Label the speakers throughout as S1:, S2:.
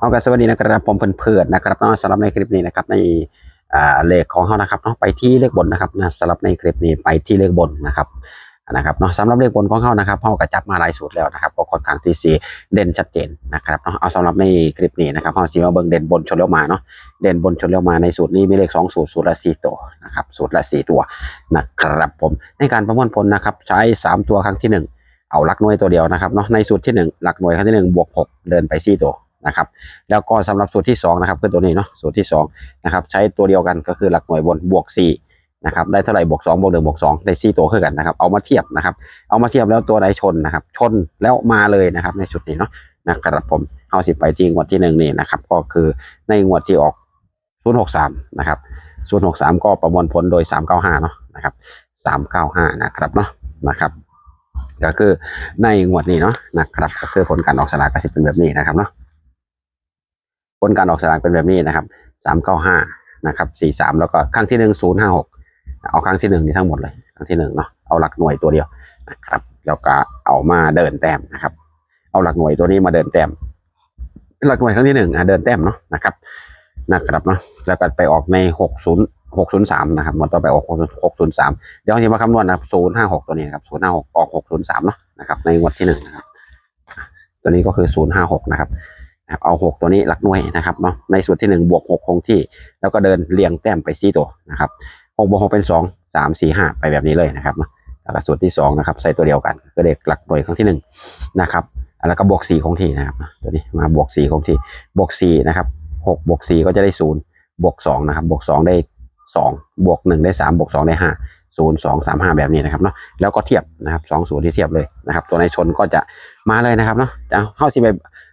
S1: เอากันสวัสดีนะครับผมเพื่อนๆนะครับเนาะสำหรับในคลิปนี้นะครับในอเลขของเขานะครับเนาะไปที่เลขบนนะครับนะสำหรับในคลิปนี้ไปที่เลขบนนะครับนะครับเนาะสำหรับเลขบนของเขานะครับเขาก็จับมาหลายสูตรแล้วนะครับก็ค่อนข้างที่สีเด่นชัดเจนนะครับเนาะเอาสำหรับในคลิปนี้นะครับเขาสีมาเบิ่งเด่นบนชนแล้วมาเนาะเด่นบนชนแล้วมาในสูตรนี้มีเลขสองสูตรสูตรละสี่ตัวนะครับสูตรละสี่ตัวนะครับผมในการประมวลผลนะครับใช้สามตัวครั้งที่หนึ่งเอาหลักหน่วยตัวเดียวนะครับเนาะในสูตรที่หนึ่งหลักหน่วยครั้งที่หนึ่งบวกหกเดินไปสี่ตัว นะครับ แล้วก็สำหรับสูตรที่2นะครับคือตัวนี้เนาะสูตรที่2นะครับใช้ตัวเดียวกันก็คือหลักหน่วยบนบวก4นะครับได้เท่าไหร่บวก2บวก1บวก2ได้4ตัวคือกันนะครับเอามาเทียบนะครับ เอามาเทียบแล้วตัวใดชนนะครับ ชนแล้วมาเลยนะครับ ในชุดนี้เนาะนะครับผมเอาสิไปที่งวดที่หนึ่งนี่นะครับ ก็คือในงวดที่ออก063นะครับ063ก็ประมวลผลโดย395เนาะนะครับ395นะครับเนาะนะครับ ก็คือในงวดนี้เนาะนะครับ ก็คือผลการออกสลากก็จะเป็นแบบนี้นะครับเนาะ ผลการออกสลากเป็นแบบนี้นะครับสามเก้าห้านะครับสี่สามแล้วก็ครั้งที่หนึ่งศูนย์ห้าหกเอาครั้งที่หนึ่งนี่ทั้งหมดเลยครั้งที่หนึ่งเนาะเอาหลักหน่วยตัวเดียวนะครับแล้วก็เอามาเดินแต้มนะครับ เอาหลักหน่วยตัวนี้มาเดินแต้มหลักหน่วยครั้งที่หนึ่งเดินแต้มเนาะนะครับนะครับเนาะแล้วก็ไปออกในหกศูนย์หกศูนย์สามนะครับหมดต่อไปออกหกศูนย์สามเดี๋ยวทีมาคำนวณนะศูนย์ห้าหกตัวนี้ครับศูนย์ห้าหกออกหกศูนย์สามเนาะนะครับในงวดที่หนึ่งนะครับ ตัวนี้ก็คือศูนย์ห้าหกนะครับ นะครับเอาหกตัวนี้หลักหน่วยนะครับเนาะในส่วนที่หนึ่งบวกหกคงที่ แล้วก็เดินเรียงแต้มไปสี่ตัวนะครับหกบวกหกเป็นสองสามสี่ห้าไปแบบนี้เลยนะครับเนาะแล้วก็ส่วนที่สองนะครับใส่ตัวเดียวกัน ก็เลขหลักหน่วยครั้งที่หนึ่งนะครับแล้วก็บวกสี่คงที่นะครับตัวนี้มาบวกสี่คงที่บวกสี่นะครับหกบวกสี่ก็จะได้ศูนย์บวกสองนะครับบวกสองได้สองบวกหนึ่งได้สามบวกสองได้ห้าศูนย์สองสามห้าแบบนี้นะครับเนาะแล้วก็เทียบนะครับสองศูนย์ที่เทียบเลยนะครับ ตัวในชนก็จะมาเลยนะครับเนาะจะเข้าสิไป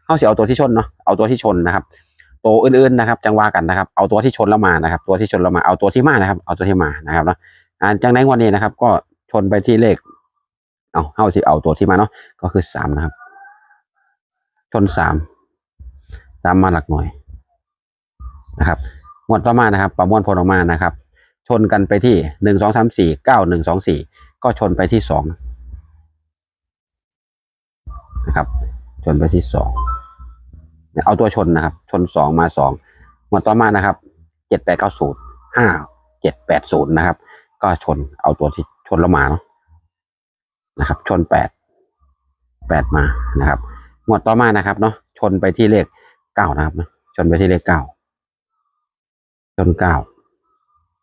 S1: เขาเสียเอาตัวที่ชนเนาะเอาตัวที่ชนนะครับ ตัวอื่นๆนะครับ จังว่ากันนะครับ เอาตัวที่ชนแล้วมานะครับ ตัวที่ชนแล้วมาเอาตัวที่มานะครับ เอาตัวที่มานะครับเนาะอ่าจังในวันนี้นะครับ ก็ชนไปที่เลข เอาเข้าสิเอาตัวที่มาเนาะก็คือสามนะครับ ชนสามสามมาหลักหน่วยนะครับงวดต่อมานะครับ ประมวลผลออกมานะครับ ชนกันไปที่หนึ่งสองสามสี่เก้าหนึ่งสองสี่ก็ชนไปที่สองนะครับ ชนไปที่สอง เอาตัวชนนะครับ ชนสองมาสองหมวดต่อมานะครับเจ็ดแปดเก้าศูนย์ห้าเจ็ดแปดศูนย์นะครับ ก็ชนเอาตัวที่ชนแล้วมาเนาะนะครับ ชนแปดแปดมานะครับหมวดต่อมานะครับเนาะชนไปที่เลขเก้านะครับนะชนไปที่เลขเก้าชนเก้า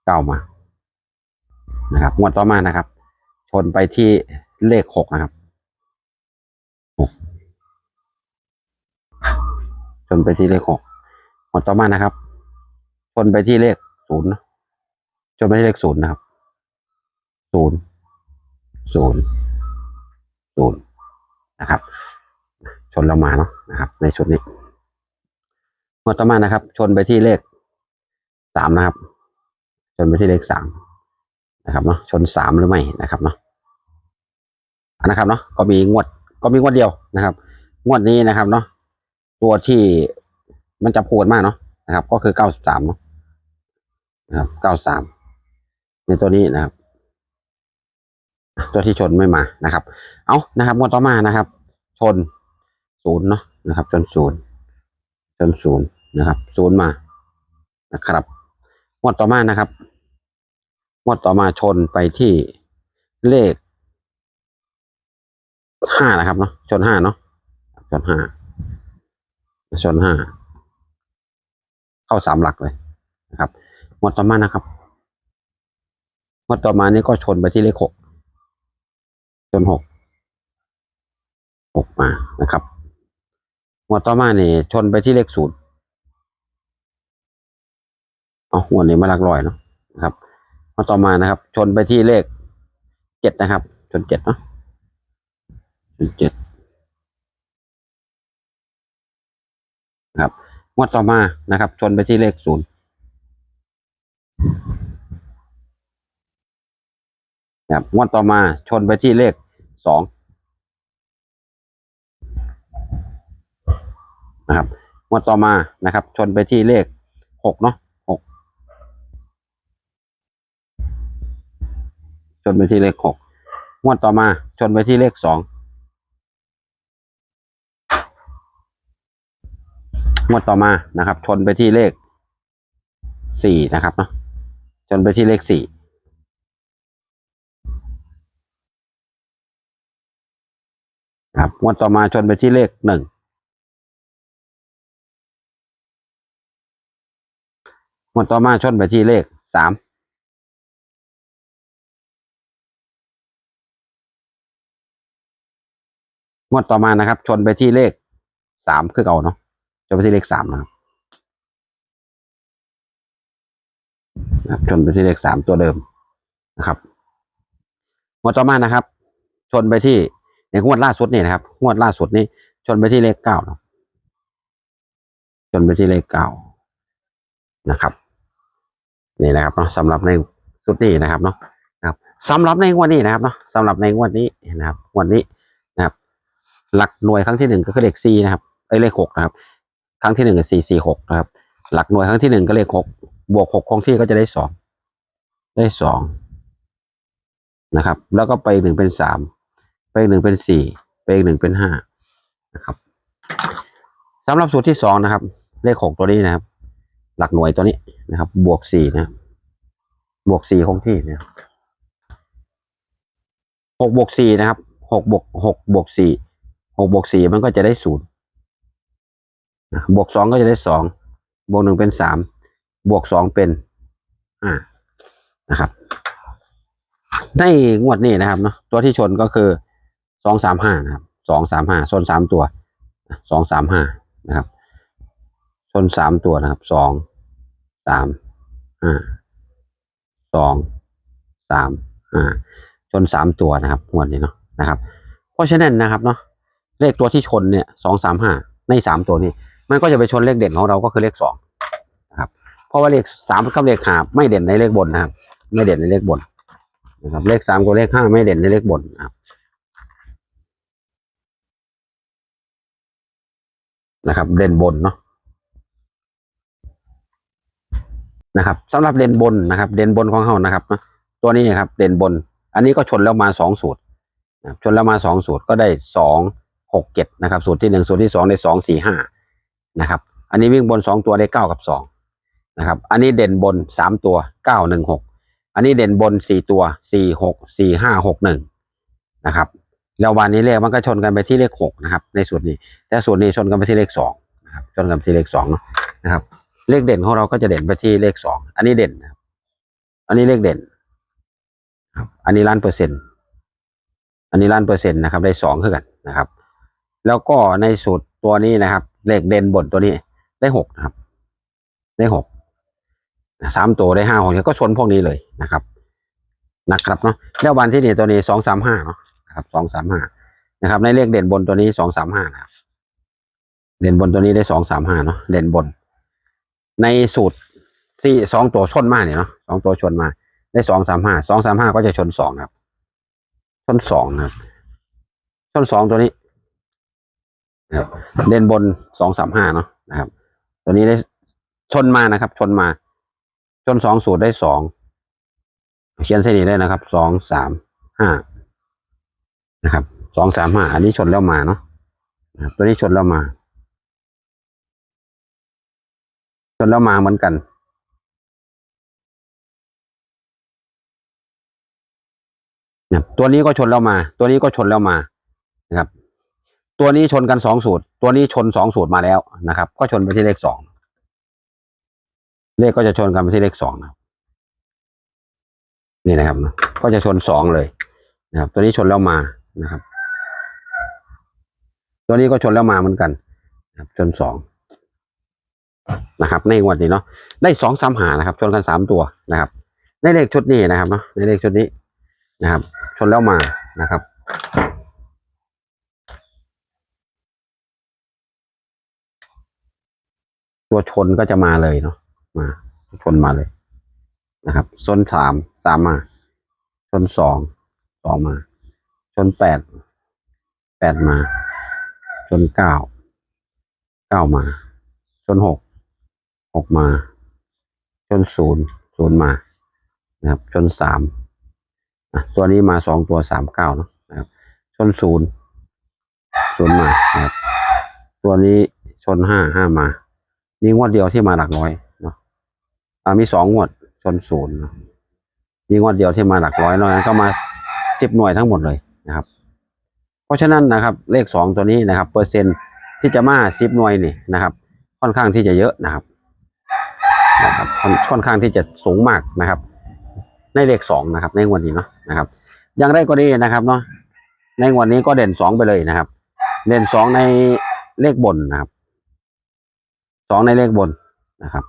S1: เก้ามานะครับหมวดต่อมานะครับ ชนไปที่เลขหกนะครับ ช นไปที่เลขหกหมดต่อมานะครับชนไปที่เลขศูนย์ชนไปที่เลขศูนย์นะครับศูนย์ศูนย์ศูนย์นะครับ ชนเรามาเนาะนะครับ ในชุดนี้หมดต่อมานะครับ ชนไปที่เลขสามนะครับ ชนไปที่เลขสามนะครับเนาะชนสามหรือไม่นะครับเนาะนะครับเนาะก็มีงวดก็มีงวดเดียวนะครับ งวดนี้นะครับเนาะ ตัวที่มันจะพูดมากเนาะนะครับ ก็คือเก้าสามเนาะนะครับเก้าสามในตัวนี้นะครับ ตัวที่ชนไม่มานะครับ เอานะครับงวดต่อมานะครับ ชนศูนย์เนาะนะครับ ชนศูนย์ชนศูนย์นะครับศูนย์มานะครับงวดต่อมานะครับงวดต่อมาชนไปที่เลขห้านะครับเนาะชนห้าเนาะชนห้า ชนห้าเข้าสามหลักเลยนะครับงวดต่อมานะครับงวดต่อมานี่ก็ชนไปที่เลขหกชนหกหกมานะครับงวดต่อมานี่ชนไปที่เลขศูนย์เอางวนี้มาหลักร้อยเนาะนะครับงวดต่อมานะครับ ชนไปที่เลขเจ็ดนะครับ ชนเจ็ดเนาะชนเจ็ด นะครับงวดต่อมานะครับ ชนไปที่เลขศูนย์นะครับงวดต่อมาชนไปที่เลขสองนะครับงวดต่อมานะครับ ชนไปที่เลขหกเนาะหกชนไปที่เลขหกงวดต่อมาชนไปที่เลขสอง งวดต่อมานะครับ ชนไปที่เลขสี่นะครับเนาะชนไปที่เลขสี่ครับงวดต่อมาชนไปที่เลขหนึ่งงวดต่อมาชนไปที่เลขสามงวดต่อมานะครับ ชนไปที่เลขสามคือเก่าเนาะ ชนไปที่เลขสามนะครับนะครับชนไปที่เลขสามตัวเดิมนะครับงวดต่อมานะครับ ชนไปที่ในงวดล่าสุดนี่นะครับงวดล่าสุดนี้ ชนไปที่เลขเก้านะชนไปที่เลขเก้านะครับนี่นะครับเนาะสำหรับในสุดนี้นะครับเนาะนะครับสำหรับในงวดนี้นะครับเนาะสำหรับในงวดนี้นะครับงวดนี้นะครับ หลักหน่วยครั้งที่หนึ่งก็คือเลขสี่นะครับเอ้เลขหกนะครับ ครั้งที่หนึ่งสี่สี่หกนะครับ หลักหน่วยครั้งที่หนึ่งก็เลขหกบวกหกคงที่ก็จะได้สองได้สองนะครับ แล้วก็ไปอีกหนึ่งเป็นสามไปอีกหนึ่งเป็นสี่ไปอีกหนึ่งเป็นห้านะครับสำหรับสูตรที่สองนะครับ เลขหกตัวนี้นะครับ หลักหน่วยตัวนี้นะครับ บวกสี่นะครับบวกสี่คงที่นะครับหกบวกสี่นะครับหกบวกหกบวกสี่หกบวกสี่มันก็จะได้ศูนย์ บวกสองก็จะได้สองบวกหนึ่งเป็นสามบวกสองเป็นห้านะครับในงวดนี้นะครับเนาะตัวที่ชนก็คือสองสามห้านะครับสองสามห้าชนสามตัวสองสามห้านะครับชนสามตัวนะครับสองสามห้าสองสามห้าชนสามตัวนะครับงวดนี้เนาะนะครับ เพราะฉะนั้นนะครับเนาะเลขตัวที่ชนเนี่ยสองสามห้าในสามตัวนี้ มันก็จะไปชนเลขเด่นของเราก็คือเลขสองนะครับ เพราะว่าเลขสามกับเลขห้าไม่เด่นในเลขบนนะครับ ไม่เด่นในเลขบนนะครับ เลขสามกับเลขห้าไม่เด่นในเลขบนนะครับนะครับเด่นบนเนาะนะครับสำหรับเด่นบนนะครับ เด่นบนของเขานะครับตัวนี้ครับ เด่นบน อันนี้ก็ชนแล้วมาสองสูตรนะชนแล้วมาสองสูตรก็ได้สองหกเจ็ดนะครับ สูตรที่หนึ่งสูตรที่สองได้สองสี่ห้า นะครับ อันนี้วิ่งบนสองตัวได้เก้ากับสองนะครับ อันนี้เด่นบนสามตัวเก้าหนึ่งหกอันนี้เด่นบนสี่ตัวสี่หกสี่ห้าหกหนึ่งนะครับ แล้ววันนี้เลขมันก็ชนกันไปที่เลขหกนะครับ ในสูตรนี้ แต่สูตรนี้ชนกันไปที่เลขสองนะครับชนกันไปที่เลขสองเนาะนะครับ เลขเด่นของเราก็จะเด่นไปที่เลขสองอันนี้เด่นนะครับ อันนี้เลขเด่นครับ อันนี้ล้านเปอร์เซ็นต์อันนี้ล้านเปอร์เซ็นต์นะครับ ได้สองเท่ากันนะครับ แล้วก็ในสูตรตัวนี้นะครับ เลขเด่นบนตัวนี้ ได้หกนะครับ ได้หกสามตัวได้ห้าหกเนี่ยก็ชนพวกนี้เลยนะครับนะครับเนาะแล้ววันที่นี่ตัวนี้สองสามห้าเนาะนะครับสองสามห้านะครับ ในเลขเด่นบนตัวนี้สองสามห้านะครับ เด่นบนตัวนี้ได้สองสามห้าเนาะเด่นบน ในสูตรที่สองตัวชนมาเนี่ยเนาะสองตัวชนมา ได้สองสามห้าสองสามห้าก็จะชนสองครับ ชนสองนะครับ ชนสองตัวนี้ นะครับ เด่นบนสองสามห้าเนาะนะครับ ตัวนี้ได้ชนมานะครับ ชนมา ชนสองสูตรได้สองเขียนเส้นนี้ได้นะครับสองสามห้านะครับสองสามห้าอันนี้ชนแล้วมาเนาะนะครับตัวนี้ชนแล้วมา ชนแล้วมาเหมือนกันนะครับตัวนี้ก็ชนแล้วมา ตัวนี้ก็ชนแล้วมานะครับ ตัวนี้ชนกันสองสูตร ตัวนี้ชนสองสูตรมาแล้วนะครับ ก็ชนไปที่เลขสองเลขก็จะชนกันไปที่เลขสองนะนี่นะครับ ก็จะชนสองเลยนะครับ ตัวนี้ชนแล้วมานะครับ ตัวนี้ก็ชนแล้วมาเหมือนกันนะครับชนสองนะครับ ในงวดนี้เนาะได้สองสามหานะครับ ชนกันสามตัวนะครับ ในเลขชุดนี้นะครับเนาะในเลขชุดนี้นะครับ ชนแล้วมานะครับ ตัวชนก็จะมาเลยเนาะมาชนมาเลยนะครับชนสามสามมาชนสองสองมาชนแปดแปดมาชนเก้าเก้ามาชนหกหกมาชนศูนย์ศูนย์มานะครับชนสามอะตัวนี้มาสองตัวสามเก้าเนาะนะครับชนศูนย์ศูนย์มานะครับตัวนี้ชนห้าห้ามา มีงวดเดียวที่มาหลักร้อยเนาะอ่ามีสองงวดชนศูนย์นะมีงวดเดียวที่มาหลักร้อยนอกนั้นก็มาสิบหน่วยทั้งหมดเลยนะครับ เพราะฉะนั้นนะครับ เลขสองตัวนี้นะครับ เปอร์เซ็นต์ที่จะมาสิบหน่วยนี่นะครับ ค่อนข้างที่จะเยอะนะครับนะครับค่อนข้างที่จะสูงมากนะครับ ในเลขสองนะครับ ในงวดนี้เนาะนะครับอย่างไรก็ดีนะครับเนาะในงวดนี้ก็เด่นสองไปเลยนะครับ เด่นสองในเลขบนนะครับ องในเลขบนนะครับ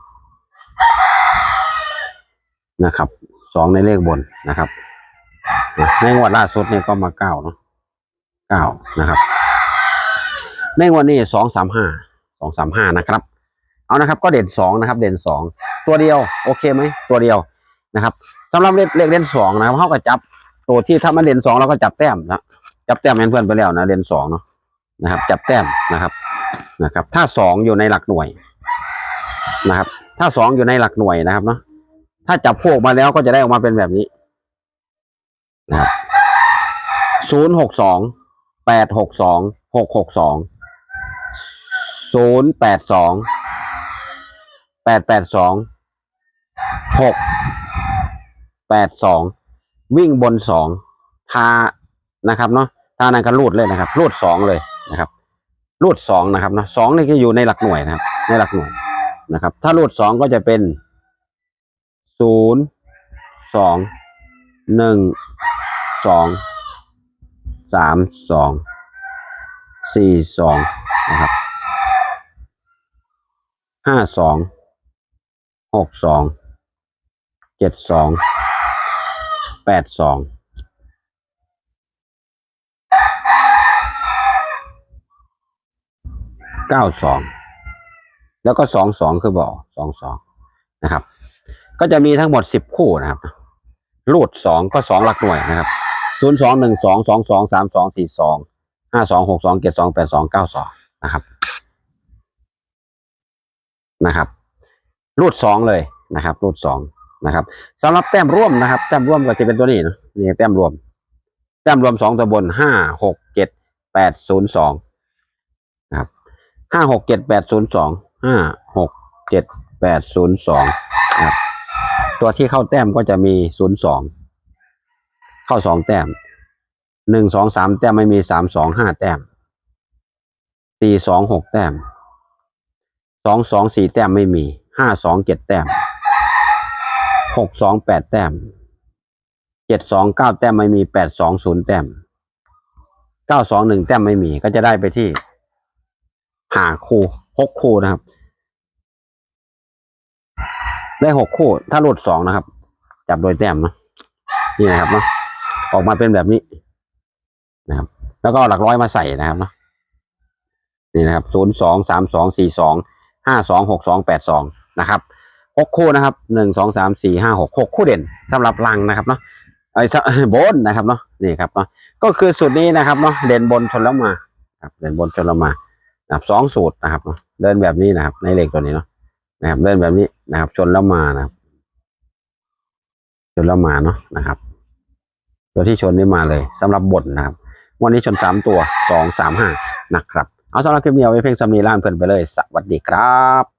S1: นะครับสองในเลขบนนะครับในงวดล่าสุดเนี่ยก็มาเก้าเนาะเก้านะครับ ในงวดนี้สองสามห้าสองสามห้านะครับ เอานะครับ ก็เด่นสองนะครับ เด่นสองตัวเดียว โอเคไหมตัวเดียวนะครับสำหรับเลขเลขเด่นสองนะครับเขาก็จับตัวที่ถ้ามันเด่นสองเราก็จับแต้มนะจับแต้มเพื่อนไปแล้วนะเด่นสองเนาะนะครับ จับแต้มนะครับนะครับ ถ้าสองอยู่ในหลักหน่วย นะครับ ถ้าสองอยู่ในหลักหน่วยนะครับเนาะถ้าจับพวกมาแล้วก็จะได้ออกมาเป็นแบบนี้นะครับศูนย์หกสองแปดหกสองหกหกสองศูนย์แปดสองแปดแปดสองหกแปดสองวิ่งบนสองทานะครับเนาะทานันก็รูดเลยนะครับรูดสองเลยนะครับรูดสองนะครับเนาะสองนี่ก็อยู่ในหลักหน่วยนะครับ ในหลักหน่วย นะครับ ถ้ารูดสองก็จะเป็นศูนย์สองหนึ่งสองสามสองสี่สองนะครับห้าสองหกสองเจ็ดสองแปดสองเก้าสอง แล้วก็สองสองคือบอกสองสองนะครับ ก็จะมีทั้งหมดสิบคู่นะครับรูดสองก็สองหลักหน่วยนะครับศูนย์สองหนึ่งสองสองสองสามสองสี่สองห้าสองหกสองเจ็ดสองแปดสองเก้าสองนะครับนะครับรูดสองเลยนะครับรูดสองนะครับสำหรับแต้มร่วมนะครับ แต้มร่วมก็จะเป็นตัวนี้เนะนี่แต้มรวม แต้มรวมสองตัวบนห้าหกเจ็ดแปดศูนย์สองนะครับห้าหกเจ็ดแปดศูนย์สอง ห้าหกเจ็ดแปดศูนย์สองครับตัวที่เข้าแต้มก็จะมีศูนย์สองเข้าสองแต้มหนึ่งสองสามแต้มไม่มีสามสองห้าแต้มสี่สองหกแต้มสองสองสี่แต้มไม่มีห้าสองเจ็ดแต้มหกสองแปดแต้มเจ็ดสองเก้าแต้มไม่มีแปดสองศูนย์แต้มเก้าสองหนึ่งแต้มไม่มีก็จะได้ไปที่หาคู่หกคู่นะครับ ได้หกคู่ ถ้าหลุดสองนะครับ จับโดยแต้มเนาะนี่นะครับเนาะออกมาเป็นแบบนี้นะครับ แล้วก็หลักร้อยมาใส่นะครับเนาะนี่นะครับศูนย์สองสามสองสี่สองห้าสองหกสองแปดสองนะครับหกคู่นะครับหนึ่งสองสามสี่ห้าหกหกคู่เด่นสำหรับลังนะครับเนาะไอ้บนนะครับเนาะนี่ครับเนาะก็คือสูตรนี้นะครับเนาะเด่นบนชนแล้วมาครับเด่นบนชนแล้วมานะครับสองสูตรนะครับเนาะเดินแบบนี้นะครับในเลขตัวนี้เนาะ นะครับเดินแบบนี้นะครับ ชนแล้วมานะครับ ชนแล้วมาเนาะนะครับ ตัวที่ชนนี่มาเลยสำหรับบทนะครับวันนี้ชนสามตัวสองสามห้านะครับ เอาสำหรับคลิปนี้เอาไว้เพียงสำนีล่านเพื่อนไปเลย สวัสดีครับ